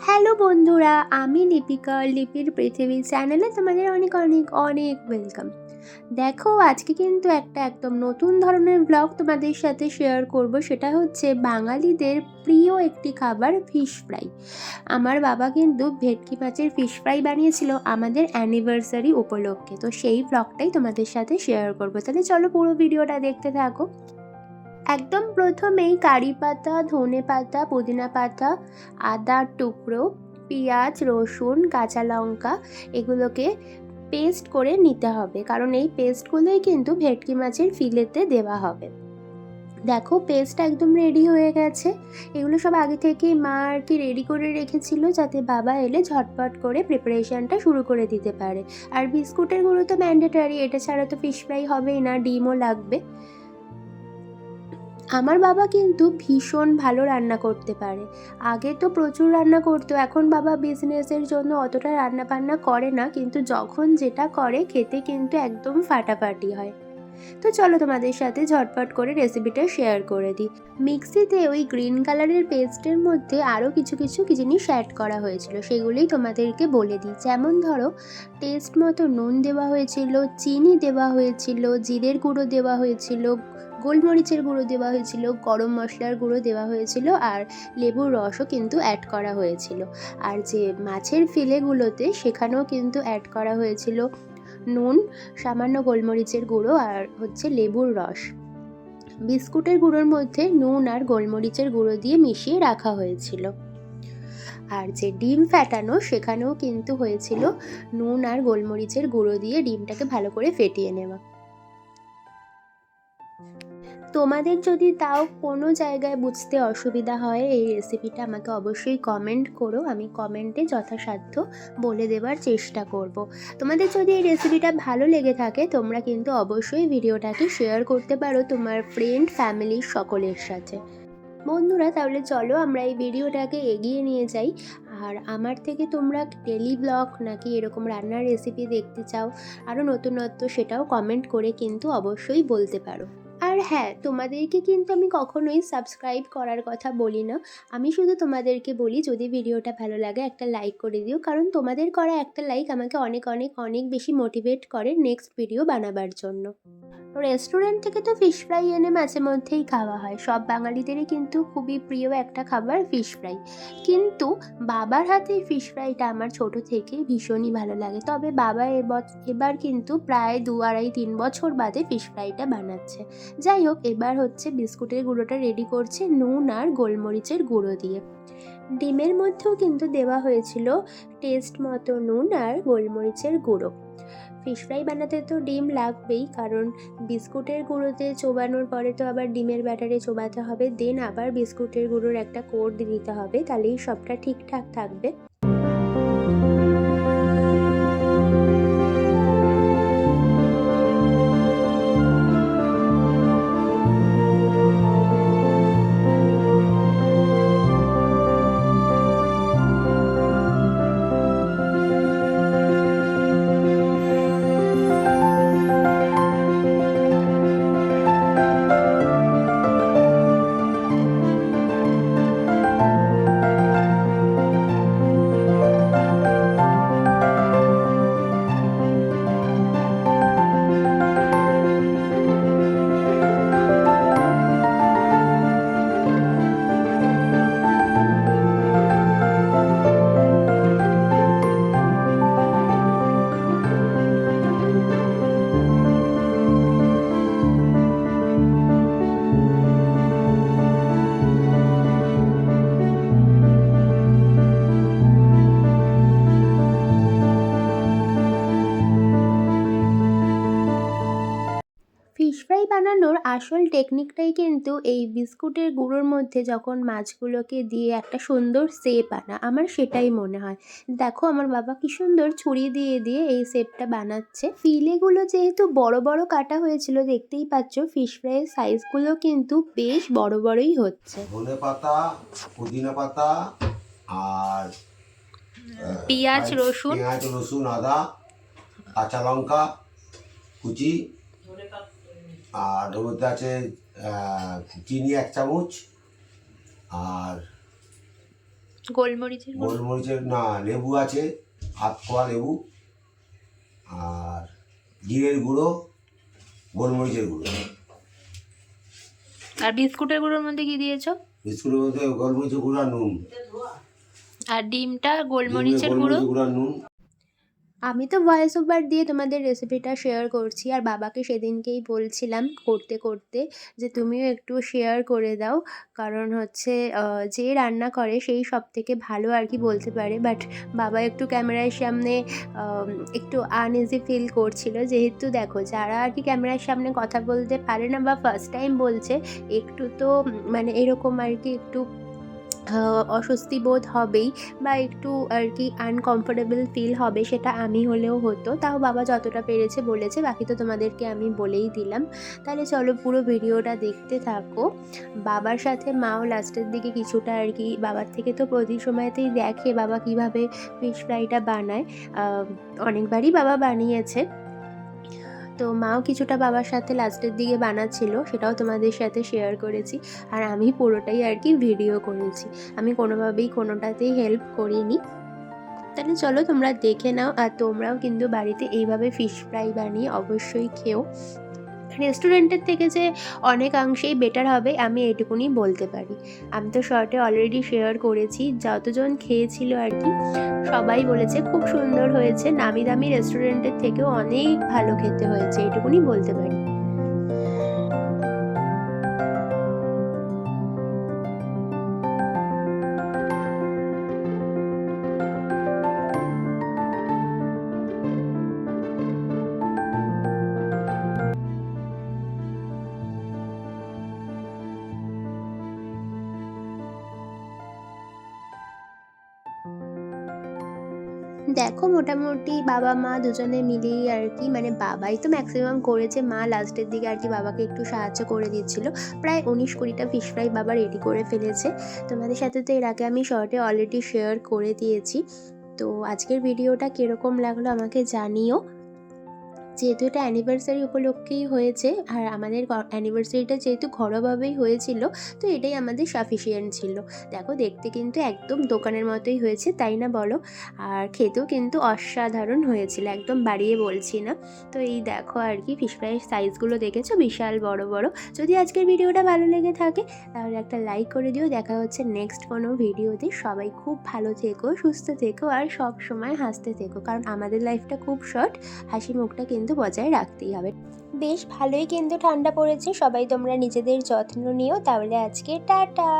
Hello বন্ধুরা, আমি লিপিকা। লিপির পৃথিবী চ্যানেলে তোমাদের অনেক অনেক অনেক ওয়েলকাম দেখো, আজকে কিন্তু একটা একদম নতুন ধরনের ব্লগ তোমাদের সাথে শেয়ার করব। সেটা হচ্ছে বাঙালিদের প্রিয় একটি খাবার ফিশ ফ্রাই আমার বাবা কিন্তু ভেটকি মাছের ফিশ ফ্রাই বানিয়েছিল আমাদের অ্যানিভার্সারি উপলক্ষে। তো সেই ব্লগটাই তোমাদের সাথে শেয়ার করব। তাহলে চলো পুরো ভিডিওটা দেখতে থাকো। একদম প্রথমেই কারি পাতা, ধনে পাতা, পুদিনা পাতা, আদার টুকরো, পেঁয়াজ, রসুন, কাঁচা লঙ্কা এগুলোকে পেস্ট করে নিতে হবে। কারণ এই পেস্টগুলোই কিন্তু ভেটকি মাছের ফিলেতে দেওয়া হবে। দেখো পেস্ট একদম রেডি হয়ে গেছে। এগুলো সব আগে থেকেই মা আর কি রেডি করে রেখেছিল যাতে বাবা এলে ঝটপট করে প্রিপারেশানটা শুরু করে দিতে পারে। আর বিস্কুটের গুঁড়ো তো ম্যান্ডেটারি এটা ছাড়া তো ফিশ ফ্রাই হবেই না, ডিমও লাগবে। আমার বাবা কিন্তু ভীষণ ভালো রান্না করতে পারে। আগে তো প্রচুর রান্না করতো, এখন বাবা বিজনেসের জন্য অতটা রান্না বান্না করে না, কিন্তু যখন যেটা করে খেতে কিন্তু একদম ফাটাফাটি হয়। তো চলো তোমাদের সাথে ঝটপট করে রেসিপিটা শেয়ার করে দিই। মিক্সিতে ওই গ্রিন কালারের পেস্টের মধ্যে আরও কিছু কিছু জিনিস অ্যাড করা হয়েছিল, সেগুলোই তোমাদেরকে বলে দিই। যেমন ধরো টেস্ট মতো নুন দেওয়া হয়েছিল, চিনি দেওয়া হয়েছিল, জিরের গুঁড়ো দেওয়া হয়েছিল গোলমরিচের গুঁড়ো দেওয়া হয়েছিল, গরম মশলার গুঁড়ো দেওয়া হয়েছিল আর লেবুর রসও কিন্তু অ্যাড করা হয়েছিল। আর যে মাছের ফিলেগুলোতে সেখানেও কিন্তু অ্যাড করা হয়েছিল নুন, সামান্য গোলমরিচের গুঁড়ো আর হচ্ছে লেবুর রস। বিস্কুটের গুঁড়োর মধ্যে নুন আর গোলমরিচের গুঁড়ো দিয়ে মিশিয়ে রাখা হয়েছিল। আর যে ডিম ফ্যাটানো সেখানেও কিন্তু হয়েছিল নুন আর গোলমরিচের গুঁড়ো দিয়ে ডিমটাকে ভালো করে ফেটিয়ে নেওয়া। তোমাদের যদি তাও কোনো জায়গায় বুঝতে অসুবিধা হয়, এই রেসিপিটা আমাকে অবশ্যই কমেন্ট করো। আমি কমেন্টে যথাসাধ্য বলে দেওয়ার চেষ্টা করব। তোমাদের যদি এই রেসিপিটা ভালো লেগে থাকে, তোমরা কিন্তু অবশ্যই ভিডিওটাকে শেয়ার করতে পারো তোমার ফ্রেন্ড ফ্যামিলির সকলের সাথে। বন্ধুরা, তাহলে চলো আমরা এই ভিডিওটাকে এগিয়ে নিয়ে যাই। আর আমার থেকে তোমরা ডেলি ব্লগ নাকি এরকম রান্নার রেসিপি দেখতে চাও আরও নতুনত্ব সেটাও কমেন্ট করে কিন্তু অবশ্যই বলতে পারো। আর হ্যাঁ তোমাদেরকে কিন্তু আমি কখনোই সাবস্ক্রাইব করার কথা বলি না। আমি শুধু তোমাদেরকে বলি, যদি ভিডিওটা ভালো লাগে, একটা লাইক করে দিও। কারণ তোমাদের করা একটা লাইক আমাকে অনেক অনেক অনেক বেশি মোটিভেট করে নেক্সট ভিডিও বানাবার জন্য। রেস্টুরেন্ট থেকে তো ফিশ ফ্রাই এনে মাঝে মধ্যেই খাওয়া হয়। সব বাঙালিদেরই কিন্তু খুবই প্রিয় একটা খাবার ফিশ ফ্রাই কিন্তু বাবার হাতে ফিশ ফ্রাইটা আমার ছোট থেকেই ভীষণই ভালো লাগে। তবে বাবা এব- এবার কিন্তু প্রায় দু আড়াই তিন বছর বাদে ফিশ ফ্রাইটা বানাচ্ছে। যাই হোক, এবার হচ্ছে বিস্কুটের গুঁড়োটা রেডি করছে নুন আর গোলমরিচের গুঁড়ো দিয়ে। ডিমের মধ্যেও কিন্তু দেওয়া হয়েছিল টেস্ট মতো নুন আর গোলমরিচের গুঁড়ো। ফিশ ফ্রাই বানাতে তো ডিম লাগবেই, কারণ বিস্কুটের গুঁড়োতে চোবানোর পরে তো আবার ডিমের ব্যাটারে চোবাতে হবে, দেন আবার বিস্কুটের গুঁড়োর একটা কোড দিতে হবে, তাহলেই সবটা ঠিকঠাক থাকবে। আসল টেকনিকটাই কিন্তু এই বিস্কুটের গুঁড়োর মধ্যে যখন মাছগুলোকে দিয়ে একটা সুন্দর শেপ আনা আমার সেটাই মনে হয়। দেখো আমার বাবা কি সুন্দর ছুরি দিয়ে দিয়ে এই শেপটা বানাচ্ছে। ফিলেগুলো যেহেতু বড় বড় কাটা হয়েছিল দেখতেই পাচ্ছ ফিশ ফ্রাইয়ের সাইজগুলো কিন্তু বেশ বড় বড়ই হচ্ছে। ধনে পাতা পুদিনা পাতা আর পেঁয়াজ, রসুন। পেঁয়াজ রসুন আদা কাঁচা লঙ্কা কুচি আর ওর মধ্যে আছে চিনি এক চামচ আর গোলমরিচের গোলমরিচের না লেবু আছে হাত খোয়া লেবু আর জিরের গুঁড়ো গোলমরিচের গুঁড়ো। আর বিস্কুটের গুঁড়োর মধ্যে কি দিয়েছ? বিস্কুটের মধ্যে গোলমরিচের গুঁড়ো আর নুন। আর ডিমটা গোলমরিচের গুঁড়ো? গোলমরিচের গুঁড়ো নুন। আমি তো ভয়েস ওভার দিয়ে তোমাদের রেসিপিটা শেয়ার করছি, আর বাবাকে সেদিনকেই বলছিলাম করতে করতে যে তুমিও একটু শেয়ার করে দাও। কারণ হচ্ছে যে রান্না করে সেই সব থেকে ভালো আর কি বলতে পারে। বাট বাবা একটু ক্যামেরার সামনে একটু আনইজি ফিল করছিল। যেহেতু দেখো, যারা আর কি ক্যামেরার সামনে কথা বলতে পারে না বা ফার্স্ট টাইম বলছে, একটু তো মানে এরকম আর কি একটু অস্বস্তি বোধ হবেই বা একটু আর কি আনকমফোর্টেবল ফিল হবে সেটা আমি হলেও হতো। তাও বাবা যতটা পেরেছে বলেছে, বাকি তো তোমাদেরকে আমি বলেই দিলাম। তাহলে চলো পুরো ভিডিওটা দেখতে থাকো। বাবার সাথে মাও লাস্টের দিকে কিছুটা আর কি, বাবার থেকে তো প্রতি সময়তেই দেখে বাবা কীভাবে ফিশ ফ্রাইটা বানায়। অনেকবারই বাবা বানিয়েছে। তো মাও কিছুটা বাবার সাথে লাস্টের দিকে বানাচ্ছিল, সেটাও তোমাদের সাথে শেয়ার করেছি। আর আমি পুরোটাই আর কি ভিডিও করেছি। আমি কোনোভাবেই কোনোটাতেই হেল্প করিনি। তাহলে চলো তোমরা দেখে নাও, আর তোমরাও কিন্তু বাড়িতে এইভাবে ফিশ ফ্রাই বানিয়ে অবশ্যই খেও। রেস্টুরেন্টের থেকে যে অনেকাংশেই বেটার হবে, আমি এটুকুনি বলতে পারি। আমি তো শর্টে অলরেডি শেয়ার করেছি, যতজন খেয়েছিল আর কি, সবাই বলেছে খুব সুন্দর হয়েছে, নামি দামি রেস্টুরেন্টের থেকেও অনেক ভালো খেতে হয়েছে, এটুকুনি বলতে পারি। দেখো মোটামুটি বাবা মা দুজনে মিলেই আর কি মানে বাবাই তো ম্যাক্সিমাম করেছে, মা লাস্টের দিকে আর কি বাবাকে একটু সাহায্য করে দিচ্ছিল। প্রায় উনিশ কুড়িটা ফিশ ফ্রাই বাবা রেডি করে ফেলেছে। তোমাদের সাথে তো এর আগে আমি শর্টে অলরেডি শেয়ার করে দিয়েছি। তো আজকের ভিডিওটা কীরকম লাগল আমাকে জানিও। যেহেতু এটা অ্যানিভার্সারি উপলক্ষেই হয়েছে, আর আমাদের অ্যানিভার্সারিটা যেহেতু ঘরোয়াভাবেই হয়েছিল, তো এটাই আমাদের সাফিসিয়েন্ট ছিল। দেখো, দেখতে কিন্তু একদম দোকানের মতোই হয়েছে, তাই না বলো? আর খেতেও কিন্তু অসাধারণ হয়েছিল, একদম বাড়িয়ে বলছি না। তো এই দেখো আর কি ফিশ ফ্রাইয়ের সাইজগুলো দেখেছ? বিশাল, বড় বড়। যদি আজকের ভিডিওটা ভালো লেগে থাকে, তাহলে একটা লাইক করে দিও। দেখা হচ্ছে নেক্সট কোনো ভিডিওতে। সবাই খুব ভালো থেকো, সুস্থ থেকো, আর সব সময় হাসতে থেকো। কারণ আমাদের লাইফটা খুব শর্ট হাসি মুখটা কিন্তু বজায় রাখতেই হবে। বেশ ভালোই কিন্তু ঠান্ডা পড়েছে। সবাই তোমরা নিজেদের যত্ন নিও। তাহলে আজকে টাটা।